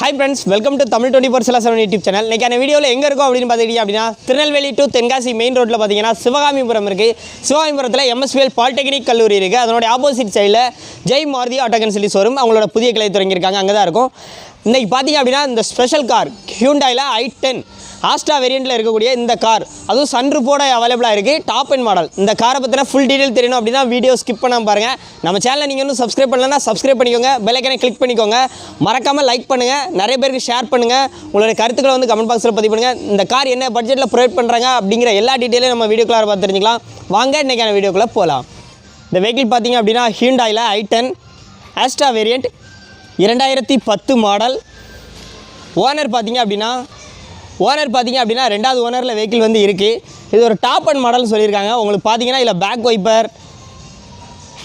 Hi friends welcome to Tamil twenty four சில seven YouTube channel இன்றைக்கான வீடியோவில் எங்கே இருக்கும் அப்படின்னு பார்த்துக்கிட்டீங்க அப்படின்னா திருநெல்வேலி டு தென்காசி மெயின் ரோட்டில் பார்த்தீங்கன்னா சிவகாமிபுரம் இருக்குது சிவகாமிபுரத்தில் எம்எஸ்பிஎல் பாலிடெக்னிக் கல்லூரி இருக்குது அதனுடைய ஆப்போசிட் சைடில் ஜெய் மாருதி ஆட்டோகன் சொல்லி ஷோரூம் அவங்களோட புதிய கிளை தொடங்கியிருக்காங்க அங்கே தான் இருக்கும். இன்றைக்கி பார்த்தீங்க அப்படின்னா இந்த ஸ்பெஷல் கார் ஹியூண்டாயில் ஐ டென் ஆஸ்டா வேரியண்ட்டில் இருக்கக்கூடிய இந்த கார் அதுவும் சன்ரூப்போட அவைலபிளாக இருக்குது டாப் அண்ட் மாடல் இந்த காரை பற்றின ஃபுல் டீட்டெயில் தெரியணும் அப்படின்னா வீடியோ ஸ்கிப் பண்ணாமல் பாருங்கள் நம்ம சேனலை நீங்கள் இன்னும் சப்ஸ்கிரைப் பண்ணலன்னா சப்ஸ்கிரைப் பண்ணிக்கோங்க. பெல்லைக்கனை கிளிக் பண்ணிக்கோங்க. மறக்காமல் லைக் பண்ணுங்கள் நிறைய பேருக்கு ஷேர் பண்ணுங்கள் உங்களுடைய கருத்துக்களை வந்து கமெண்ட் பாக்ஸில் பதிவு பண்ணுங்கள் இந்த கார் என்ன பட்ஜெட்டில் ப்ரொவைட் பண்ணுறாங்க அப்படிங்கிற எல்லா டீட்டெயிலையும் நம்ம வீடியோக்குள்ளார பார்த்து தெரிஞ்சுக்கலாம். வாங்க இன்றைக்கான வீடியோக்குள்ளே போகலாம் இந்த வெஹிக்கிள் பார்த்தீங்க அப்படின்னா ஹியூண்டாயில் ஐ டென் ஆஸ்டா வேரியண்ட் இரண்டாயிரத்தி பத்து மாடல் ஓனர் பார்த்திங்க அப்படின்னா ஓனர் பார்த்தீங்க அப்படின்னா ரெண்டாவது ஓனரில் வெஹிக்கிள் வந்து இருக்குது இது ஒரு டாப் அண்ட் மாடல் சொல்லியிருக்காங்க. உங்களுக்கு பார்த்தீங்கன்னா இதில் back wiper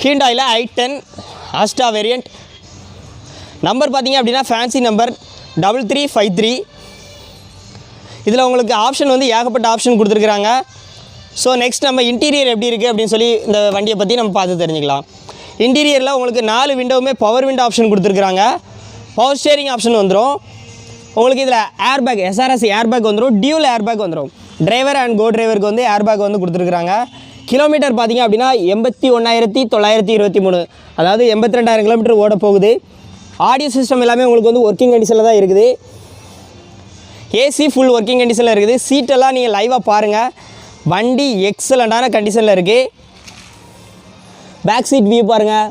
ஹீண்டாயில் I ten Asta variant number பார்த்தீங்க அப்படின்னா fancy number double three five three இதில் உங்களுக்கு ஆப்ஷன் வந்து ஏகப்பட்ட ஆப்ஷன் கொடுத்துருக்குறாங்க. ஸோ நெக்ஸ்ட் நம்ம இன்டீரியர் எப்படி இருக்குது அப்படின்னு சொல்லி இந்த வண்டியை பற்றி நம்ம பார்த்து தெரிஞ்சுக்கலாம். இன்டீரியரில் உங்களுக்கு நாலு விண்டோவுமே பவர் விண்டோ ஆப்ஷன் கொடுத்துருக்குறாங்க. பவர் ஸ்டேரிங் ஆப்ஷன் வந்துடும் உங்களுக்கு இதில் air bag SRS air bag வந்துடும் டியூல் ஏர்பேக் வந்துடும் டிரைவர் அண்ட் கோ டிரைவருக்கு வந்து ஏர்பேக் வந்து கொடுத்துருக்குறாங்க. கிலோமீட்டர் பார்த்தீங்க அப்படின்னா எண்பத்தி ஒன்றாயிரத்தி தொள்ளாயிரத்தி இருபத்தி மூணு. அதாவது எண்பத்தி ரெண்டாயிரம் கிலோமீட்டர் ஓட போகுது. ஆடியோ சிஸ்டம் எல்லாமே உங்களுக்கு வந்து ஒர்க்கிங் கண்டிஷனில் தான் இருக்குது. ஏசி ஃபுல் ஒர்க்கிங் கண்டிஷனில் இருக்குது. சீட்டெல்லாம் நீங்கள் லைவாக பாருங்கள் வண்டி எக்ஸலண்ட்டான கண்டிஷனில் இருக்குது பேக் சீட் வியூ பாருங்கள்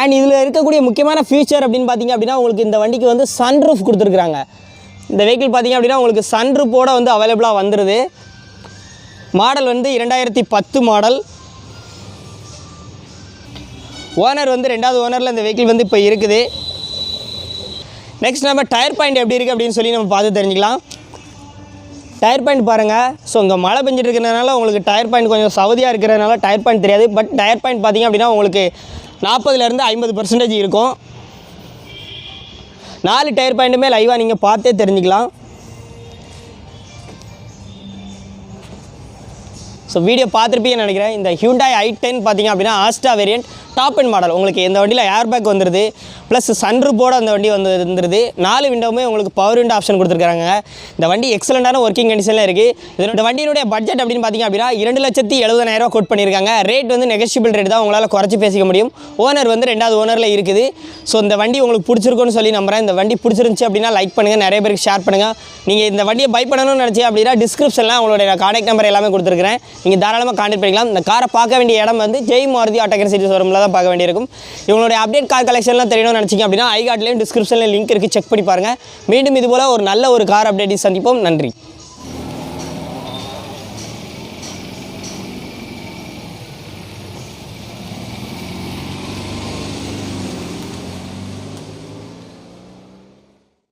அண்ட் இதில் இருக்கக்கூடிய முக்கியமான ஃபீச்சர் அப்படின்னு பார்த்தீங்க அப்படின்னா உங்களுக்கு இந்த வண்டிக்கு வந்து சன்ரூஃப் கொடுத்துருக்குறாங்க. இந்த வெஹிக்கிள் பார்த்தீங்க அப்படின்னா உங்களுக்கு சன்ரூஃபோட வந்து அவைலபிளாக வந்துடுது மாடல் வந்து இரண்டாயிரத்தி பத்து மாடல் ஓனர் வந்து ரெண்டாவது ஓனரில் இந்த வெஹிக்கிள் வந்து இப்போ இருக்குது. நெக்ஸ்ட் நம்ம டயர் பாயிண்ட் எப்படி இருக்குது அப்படின்னு சொல்லி நம்ம பார்த்து தெரிஞ்சுக்கலாம். டயர் பாயிண்ட் பாருங்கள் ஸோ இங்கே மழை பெஞ்சிட்டு இருக்கிறதுனால உங்களுக்கு டயர் பாயிண்ட் கொஞ்சம் சவுதியாக இருக்கிறதுனால டயர் பாயிண்ட் தெரியாது. பட் டயர் பாயிண்ட் பார்த்தீங்க அப்படின்னா உங்களுக்கு நாற்பதுலேருந்து ஐம்பது பர்சன்டேஜ் இருக்கும். நாலு டயர் பாயிண்ட்டுமே லைவாக நீங்கள் பார்த்தே தெரிஞ்சுக்கலாம். ஸோ வீடியோ பார்த்துருப்பீங்கன்னு நினைக்கிறேன். இந்த ஹியூண்டாய் ஐ டென் பார்த்தீங்க அப்படின்னா Asta variant top and model உங்களுக்கு இந்த வண்டியில் ஏர் பேக் வந்துடுது ப்ளஸ் சன்ரூப்போட அந்த வண்டி வந்து இருந்துருது. நாலு விண்டோவுமே உங்களுக்கு பவர் விண்டோ ஆப்ஷன் கொடுத்துருக்காங்க. இந்த வண்டி எக்ஸலண்ட்டான ஒர்க்கிங் கண்டிஷனில் இருக்குது இதனோட வண்டியினுடைய பட்ஜெட் அப்படின்னு பார்த்தீங்க அப்படின்னா இரண்டு லட்சத்தி எழுபதாயிரரூவா கோட் பண்ணியிருக்காங்க. ரேட் வந்து நெகஷியபிள் ரேட் தான் உங்களால் குறைச்சி பேசிக்க முடியும். ஓனர் வந்து ரெண்டாவது ஓனரில் இருக்குது. ஸோ இந்த வண்டி உங்களுக்கு பிடிச்சிருக்குன்னு சொல்லி நம்புறேன். இந்த வண்டி பிடிச்சிருந்துச்சி அப்படின்னா லைக் பண்ணுங்கள் நிறைய பேருக்கு ஷேர் பண்ணுங்கள் நீங்கள் இந்த வண்டியை பை பண்ணணும்னு நினச்சி அப்படின்னா டிஸ்கிரிப்ஷனில் உங்களுடைய கான்டாக்ட் நம்பர் எல்லாமே கொடுத்துருக்கிறேன். நீங்கள் தாராளமாக கான்டாக்ட் பண்ணிக்கலாம். இந்த காரை பார்க்க வேண்டிய இடம் வந்து ஜெய் மாருதி ஆட்டோகர் சிட்டி ஷோரூமில் தான் பார்க்க வேண்டியிருக்கும். இவங்களுடைய அப்டேட் கார் கலெக்ஷன்லாம் தெரியணும்னு நினச்சிங்க அப்படின்னா ஐகாட்லேயும் டிஸ்கிரிப்ஷனில் லிங்க் இருக்குது செக் பண்ணி பாருங்கள் மீண்டும் இது போல் ஒரு நல்ல ஒரு கார் அப்டேட்டை சந்திப்போம். நன்றி.